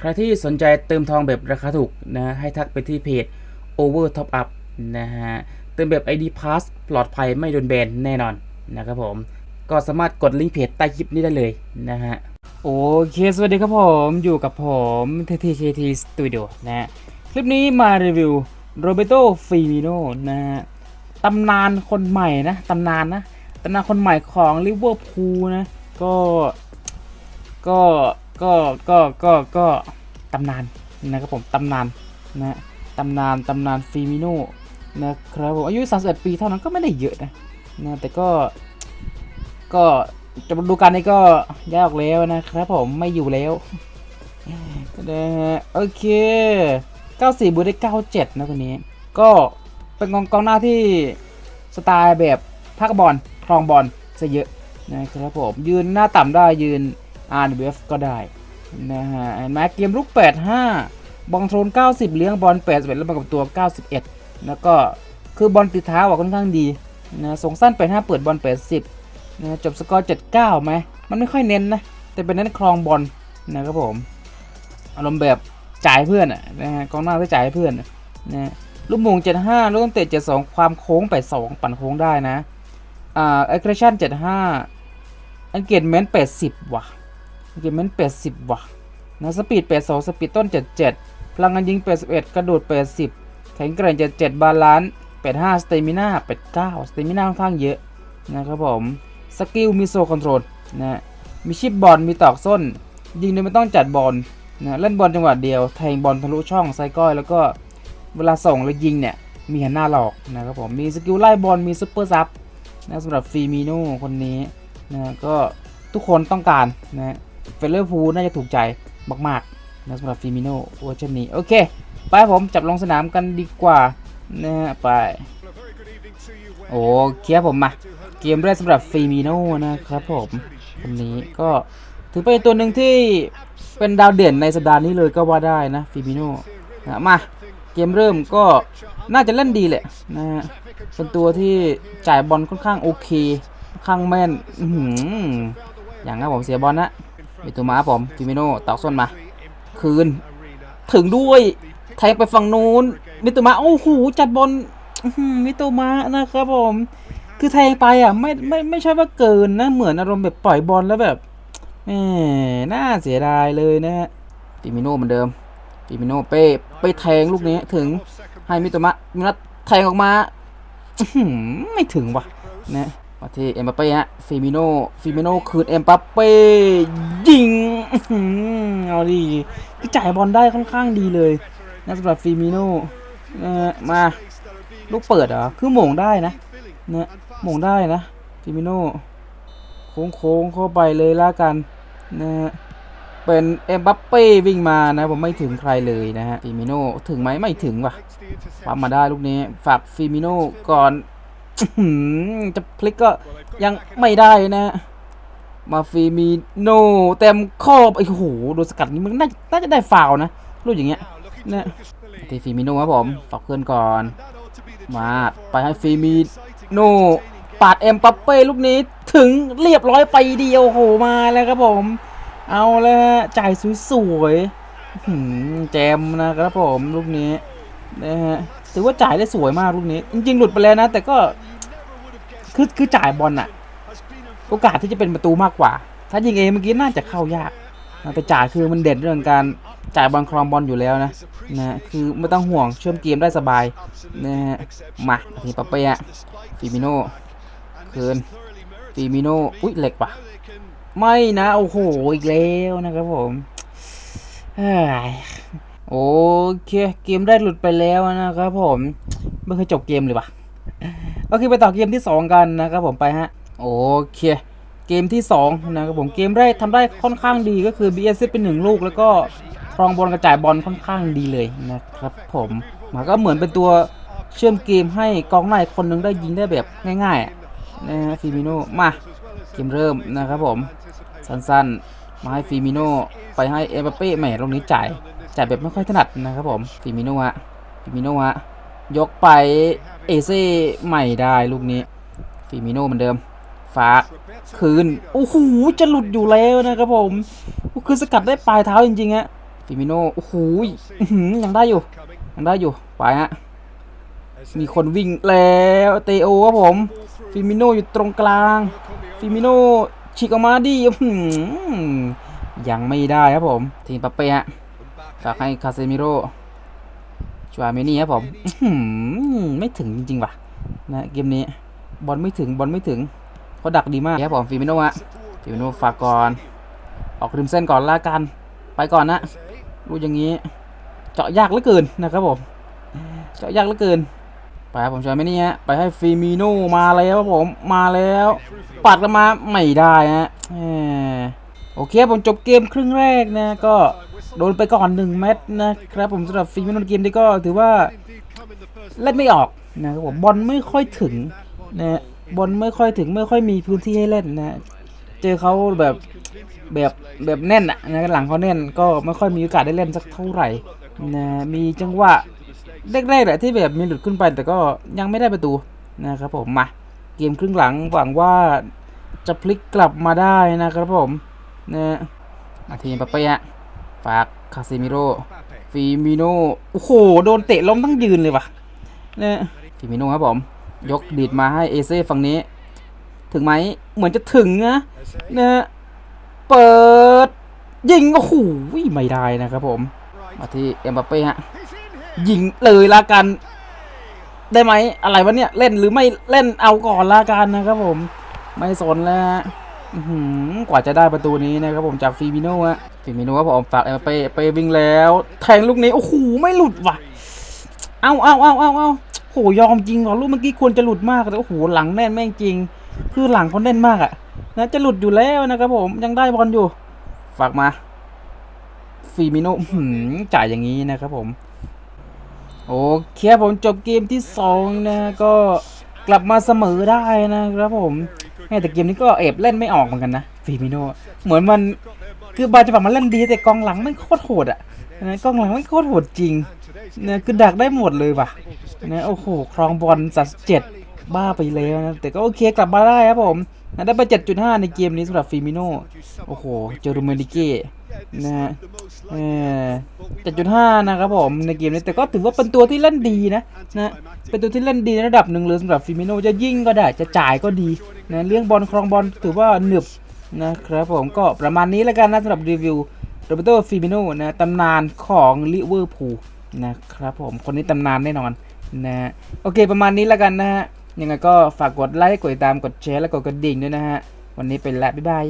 ใครที่สนใจเติมทองแบบราคาถูกนะให้ทักไปที่เพจ Over Top Up นะฮะเติมแบบ ID Pass ปลอดภัยไม่โดนแบนแน่นอนนะครับผม ก็สามารถกดลิงก์เพจใต้คลิปนี้ได้เลยนะฮะโอเค สวัสดีครับผมอยู่กับผม TTKT Studio นะฮะคลิปนี้มารีวิวโรเบโตฟิมิโนนะฮะตำนานคนใหม่นะตำนานนะตำนานคนใหม่ของลิเวอร์พูลนะก็ก็ ก็ก็ก็ก็ตำนานนะครับผมตำนานนะตำนานตำนานฟิมิโนนะครับผมอายุ31ปีเท่านั้นก็ไม่ได้เยอะนะนะแต่ก็ก็จะดูการนี้ก็ยกออกแล้วนะครับผมไม่อยู่แล้วนะฮะโอเค 94บูได้ 97 นะคนนี้ ก็เป็นกองกองหน้าที่สไตล์แบบพักบอลครองบอลซะเยอะนะครับผมยืนหน้าต่ำได้ยืน RWF ก็ได้นะฮะเห็นไหมเกมลุก 85 บอลโทน 90 เลี้ยงบอล81แล้วมากับตัว 91 แล้วก็คือบอลติดเท้าอะค่อนข้างดีนะส่งสั้น 85 เปิดบอล 80นะจบสกอร์ 79ไหมมันไม่ค่อยเน้นนะ แต่เป็นเน้นครองบอลนะครับผม อารมณ์แบบจ่ายเพื่อนนะฮะกองหน้าที่จ่ายให้เพื่อนนะฮะลูกหมง75 ลูกตั้งเตะ72 ความโค้ง 82 ปั่นโค้งได้นะอ่า aggression 75 engagement 80 ว่ะ engagement 80 ว่ะนะสปีด 82 สปีดต้น 77 พลังงานยิง 81 กระโดด 80 แข็งแกร่ง 77 บาลานซ์ 85 สเตมิน่า 89 สเตมิน่าค่อนข้างเยอะนะครับผม สกิลมีโซคอนโทรลนะมีชิปบอล มีตอกส้น ยิงโดยไม่ต้องจัดบอลนะเล่นบอลจังหวะเดียว แทงบอลทะลุช่องไซก้อย แล้วก็เวลาส่งแล้วยิงเนี่ย มีหันหน้าหลอกนะครับผม มีสกิลไล่บอล มีซุปเปอร์ซับนะสำหรับฟีมิโน่คนนี้นะก็ทุกคนต้องการนะ เฟลเลอร์พูน่าจะถูกใจมากๆนะสำหรับฟีมิโนเวอร์ชันนี้ โอเค ไปผมจับลงสนามกันดีกว่านะฮะไป โอเคครับผมมา เกมแรกสำหรับฟีมิโนนะครับผมคนนี้ก็ถือเป็นตัวหนึ่งที่เป็นดาวเด่นในสัปดาห์นี้เลยก็ว่าได้นะฟีมิโนนะมาเกมเริ่มก็น่าจะเล่นดีแหละนะฮะเป็นตัวที่จ่ายบอลค่อนข้างโอเค ค่อนข้างแม่น อือย่างนั้นผมเสียบอลนะ มีตัวมาผมฟีมิโน่ตอกส้นมา คืน ถึงด้วยแทงไปฝั่งนู้นมิตุมะโอ้โหจัดบอลมิตุมะนะครับผม คือแทงไปอะไม่ไม่ไม่ใช่ว่าเกินนะ เหมือนอารมณ์แบบปล่อยบอลแล้วแบบแหมน่าเสียดายเลยนะฮะฟิมิโน่เหมือนเดิมฟิมิโน่เป้ไปแทงลูกนี้ถึงให้มิโตมะมินัทแทงออกมาไม่ถึงว่ะนะ มาที่เอ็มบัปเป้ฮะฟิมิโน่ฟิมิโน่คืนเอ็มบัปเป้ยิงเอาดีคือจ่ายบอลได้ค่อนข้างดีเลยนะสำหรับฟิมิโน่มาลูกเปิดเหรอคือหม่งได้นะเนี่ยหม่งได้นะฟิมิโน่โค้งโค้งเข้าไปเลยละกันนะเป็นเอ็มบัปเป้วิ่งมานะผมไม่ถึงใครเลยนะฮะฟิมิโน่ถึงไหมไม่ถึงว่ะปั๊มมาได้ลูกนี้ฝากฟิมิโน่ก่อน จะพลิกก็ยังไม่ได้นะ มาฟิมิโน่เต็มข้อบไอ้โหโดนสกัดนี้มันน่าน่าจะได้ฟาวนะลูกอย่างเงี้ยเนี่ยทีฟิมิโน่ครับผมฝากเพื่อนก่อน มาไปให้ฟิมิโน่ปาดเอ็มปัปเป้ลูกนี้ถึงเรียบร้อยไปเดียวโหมาแล้วครับผม เอาแล้วฮะจ่ายสวยๆอื้อหือแจมนะครับผมลูกนี้นะฮะถือว่าจ่ายได้สวยมากลูกนี้ จริงๆหลุดไปแล้วนะ แต่ก็ คือคือจ่ายบอลอะโอกาสที่จะเป็นประตูมากกว่า ถ้ายิงเองเมื่อกี้น่าจะเข้ายากนะแต่จ่ายคือมันเด่นเรื่องการจ่ายบอลครองบอลอยู่แล้วนะนะคือไม่ต้องห่วงเชื่อมเกมได้สบายนะฮะมาทีปะเปียฟิมิโน่คืนฟิมิโน่อุ้ยเหล็กว่ะไม่นะโอ้โหอีกแล้วนะครับผมโอเคเกมได้หลุดไปแล้วนะครับผม ไม่เคยจบเกมเลยว่ะ โอเคไปต่อเกมที่ 2 กันนะครับผมไปฮะโอเคเกมที่2นะครับผมเกมแรกทำได้ค่อนข้างดีก็คือ BS เป็นหนึ่งลูก แล้วก็ครองบอลกระจายบอลค่อนข้างดีเลยนะครับผมมันก็เหมือนเป็นตัวเชื่อมเกมให้กองหน้าคนนึงได้ยิงได้แบบง่ายๆนะฮะฟิมิโนมาเกมเริ่มนะครับผมสั้นๆ มาให้ฟิมิโนไปให้เอ็มบัปเป้แหมตรงนี้จ่ายจ่ายแบบไม่ค่อยถนัดนะครับผมฟิมิโนฮะฟิมิโนฮะ ยกไปเอเซ่ใหม่ได้ลูกนี้ฟิมิโน่เหมือนเดิมฝาคืน โอ้โห จะหลุดอยู่แล้วนะครับผมคือสกัดได้ปลายเท้าจริงๆฮะฟิมิโนโอ้โหยังได้อยู่ ยังได้อยู่ ไปฮะ มีคนวิ่งแล้วเตโอครับผม ฟิมิโนอยู่ตรงกลาง ฟิมิโนฉีกออกมาดิอื้ยังไม่ได้ครับผม ทีมปาเป้ฮะฝากให้คาเซมิโร่ ชวาเมนี่ครับผมอืไม่ถึงจริงๆว่ะนะเกมนี้บอลไม่ถึงบอลไม่ถึงเขาดักดีมากครับผมฟิมิโนฮะฟิมิโนฝากก่อนออกริมเส้นก่อนละกัน ไปก่อนนะรู้อย่างนี้ เจาะยากเหลือเกินนะครับผมเจาะยากเหลือเกินไปครับผมชวาเมนี่ฮะไปให้ฟิมิโนมาแล้วครับผมมาแล้ว ปัดกันมาไม่ได้ฮะโอเคผมจบเกมครึ่งแรกนะก็ โดนไปก่อนหนึ่งเม็ดนะครับผมสำหรับฟิมิโนเกมนี้ก็ถือว่าเล่นไม่ออกนะครับผมบอลไม่ค่อยถึงนะบอลไม่ค่อยถึงไม่ค่อยมีพื้นที่ให้เล่นนะ เจอเขาแบบแบบแบบแน่นอะนะหลังเขาแน่นก็ไม่ค่อยมีโอกาสได้เล่นสักเท่าไหร่นะมีจังหวะแรกๆแหละที่แบบมีหลุดขึ้นไปแต่ก็ยังไม่ได้ประตูนะครับผมมาเกมครึ่งหลังหวังว่าจะพลิกกลับมาได้นะครับผมนะมาทีมปาเป้ะ ฝากคาซิมิโร่ฟิมิโน่โอ้โห โดนเตะล้มทั้งยืนเลยว่ะเนะฟิมิโน่ครับผม ยกดีดมาให้เอเซ่ฝั่งนี้ ถึงไหมเหมือนจะถึงนะนะเปิด ยิง โอ้โหไม่ได้นะครับผม มาที่เอ็มบัปเป้ฮะ ยิงเลยละกัน ได้ไหมอะไรวะเนี่ย เล่นหรือไม่เล่นเอาก่อนละกันนะครับผม ไม่สนแล้วหือกว่าจะได้ประตูนี้นะครับผมจากฟิมิโน่ฮะ ฟิมิน่ครับผมฝากเอ็มบัปไปวิ่งแล้ว แทงลูกนี้โอ้โหไม่หลุดว่ะ เอาเอาเอาเอาเอาโหยอมจริงเหรอลูกเมื่อกี้ควรจะหลุดมากแต่โอ้โหหลังแน่นแม่งจริง คือหลังเขาแน่นมากอะนะจะหลุดอยู่แล้วนะครับผมยังได้บอลอยู่ ฝากมาฟิมิโน่จ่ายอย่างนี้นะครับผมโอเคผมจบเกมที่สองนะก็กลับมาเสมอได้นะครับผมแต่เกมนี้ก็เอบเล่นไม่ออกเหมือนกันนะฟิมิโนเหมือนมัน คือบาจะแบบมันเล่นดีแต่กองหลังไม่โคตรโหดอะนะกองหลังไม่โคตรโหดจริงนะคือดักได้หมดเลยว่ะนะโอ้โหครองบอลสัดเจ็ดบ้าไปแล้วนะแต่ก็โอเคกลับมาได้ครับผมนะได้ไป 7.5 ในเกมนี้สำหรับฟิมิโนโอ้โหเจอรูเมริเก้นะฮะเออ7.5 นะครับผมในเกมนี้แต่ก็ถือว่าเป็นตัวที่เล่นดีนะนะเป็นตัวที่เล่นดีในระดับหนึ่งเลยสำหรับฟิมิโนจะยิ่งก็ได้จะจ่ายก็ดีนะเลี้ยงบอลครองบอลถือว่าหนึบ นะครับผมก็ประมาณนี้แล้วกันนะสำหรับรีวิวโรเบโตฟิมิโนนะตำนานของลิเวอร์พูลนะครับผมคนนี้ตำนานแน่นอนนะโอเคประมาณนี้แล้วกันนะฮะยังไงก็ฝากกดไลค์กดติดตามกดแชร์และกดกระดิ่งด้วยนะฮะวันนี้เป็นแล้วบ๊ายบาย